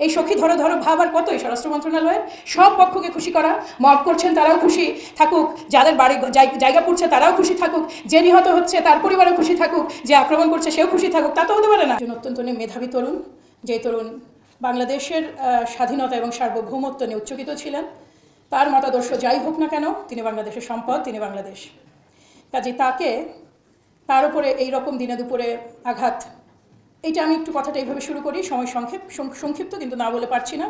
এই সখী ধরো ধরো, ভাব আর কতই? স্বরাষ্ট্র মন্ত্রণালয়ের সব পক্ষকে খুশি করা, মব করছেন তারাও খুশি থাকুক, যাদের বাড়ি জায়গা পড়ছে তারাও খুশি থাকুক, যে নিহত হচ্ছে তার পরিবারও খুশি থাকুক, যে আক্রমণ করছে সেও খুশি থাকুক, তা তো হতে পারে না। অত্যন্ত মেধাবী তরুণ যে তরুণ বাংলাদেশের স্বাধীনতা এবং সার্বভৌমত্ব নিয়ে উচ্চকিত ছিলেন। তার মতাদর্শ যাই হোক না কেন, তিনি বাংলাদেশের সম্পদ, তিনি বাংলাদেশ। কাজে তাকে, তার উপরে এই রকম দিনে দুপুরে আঘাত এইটা আমি একটু কথাটা এইভাবে শুরু করি, সময় সংক্ষেপ সংক্ষিপ্ত কিন্তু না বলে পারছি না।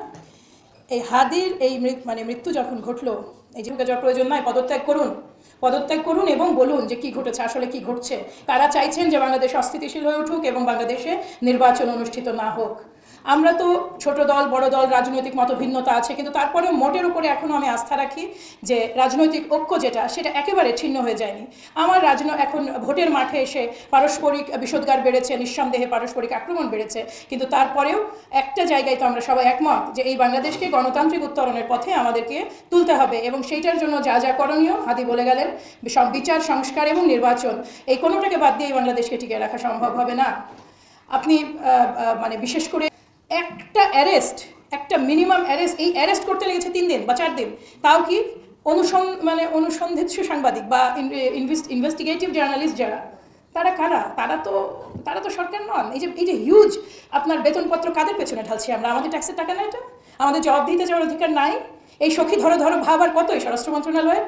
এই হাদির এই মানে মৃত্যু যখন ঘটলো, এই জীবিকা যাওয়ার প্রয়োজন নয় পদত্যাগ করুন। পদত্যাগ করুন এবং বলুন যে কি ঘটেছে, আসলে কি ঘটছে। কারা চাইছেন যে বাংলাদেশ অস্থিতিশীল হয়ে উঠুক এবং বাংলাদেশে নির্বাচন অনুষ্ঠিত না হোক? আমরা তো ছোট দল, বড় দল, রাজনৈতিক মতভিন্নতা আছে, কিন্তু তারপরেও মোটের উপরে এখনও আমি আস্থা রাখি যে রাজনৈতিক ঐক্য যেটা, সেটা একেবারে ছিন্ন হয়ে যায়নি। আমার রাজন, এখন ভোটের মাঠে এসে পারস্পরিক বিষোদ্গার বেড়েছে, নিঃসন্দেহে পারস্পরিক আক্রমণ বেড়েছে, কিন্তু তারপরেও একটা জায়গায় তো আমরা সবাই একমত যে এই বাংলাদেশকে গণতান্ত্রিক উত্তরণের পথে আমাদেরকে তুলতে হবে এবং সেইটার জন্য যা যা করণীয়, হাদি বলে গেলেন, সব বিচার, সংস্কার এবং নির্বাচন, এই কোনোটাকে বাদ দিয়ে এই বাংলাদেশকে টিকে রাখা সম্ভব হবে না। আপনি মানে বিশেষ করে একটা অ্যারেস্ট একটা মিনিমাম অ্যারেস্ট এই অ্যারেস্ট করতে লেগেছে তিন দিন বা চার দিন। তাও কি অনুসন মানে অনুসন্ধিৎসু সাংবাদিক বা ইনভেস্টিগেটিভ জার্নালিস্ট যারা, তারা কারা? তারা তো তারা তো সরকার নন। এই যে এই যে হিউজ আপনার বেতনপত্র কাদের পেছনে ঢালছি আমরা? আমাদের ট্যাক্সের টাকা না এটা আমাদের জবাব দিতে যাওয়ার অধিকার নাই? এই সখী ধরো ধরো ভাব আর কতই? স্বরাষ্ট্র মন্ত্রণালয়ের